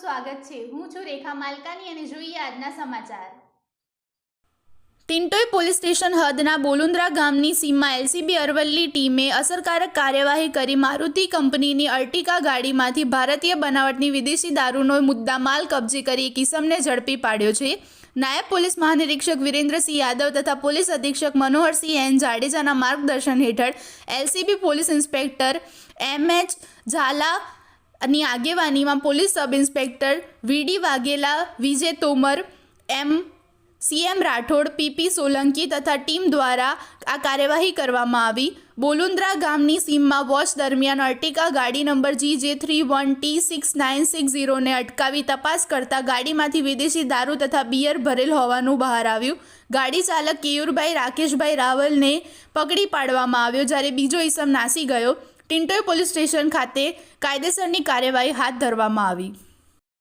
સ્વાગત છે. હું છું રેખા માલકાની અને જોઈએ આજના સમાચાર. ટિન્ટોઈ પોલીસ સ્ટેશન હદના બોલુંદ્રા ગામની સીમમાં એલસીબી અરવલ્લી ટીમે અસરકારક કાર્યવાહી કરી મારુતિ કંપનીની અર્ટિકા ગાડીમાંથી ભારતીય બનાવટની વિદેશી દારૂનો મુદ્દામાલ કબજે કરી કિસમને ઝડપી પાડ્યો છે. નાયબ પોલીસ મહાનિરીક્ષક વિરેન્દ્રસિંહ યાદવ તથા પોલીસ અધિક્ષક મનોહરસિંહ એન જાડેજાના માર્ગદર્શન હેઠળ LCB police inspector M H Zala ની આગેવાનીમાં police sub inspector VD Vaghela, Vijay Tomar, M, CM Rathod, PP Solanki તથા ટીમ દ્વારા આ કાર્યવાહી કરવામાં આવી. બોલુન્દ્રા ગામની સીમમાં વોચ દરમિયાન અર્ટિકા ગાડી number G J three one T six nine six ઝીરોને અટકાવી તપાસ કરતા ગાડીમાંથી વિદેશી દારૂ તથા બિયર ભરેલ હોવાનું બહાર આવ્યું. ગાડી ચાલક કેયુરભાઈ, રાકેશભાઈ રાવલને પકડી પાડવામાં આવ્યો જ્યારે બીજો ઈસમ નાસી ગયો. ટિન્ટોય પોલીસ સ્ટેશન ખાતે કાયદેસરની કાર્યવાહી હાથ ધરવામાં આવી.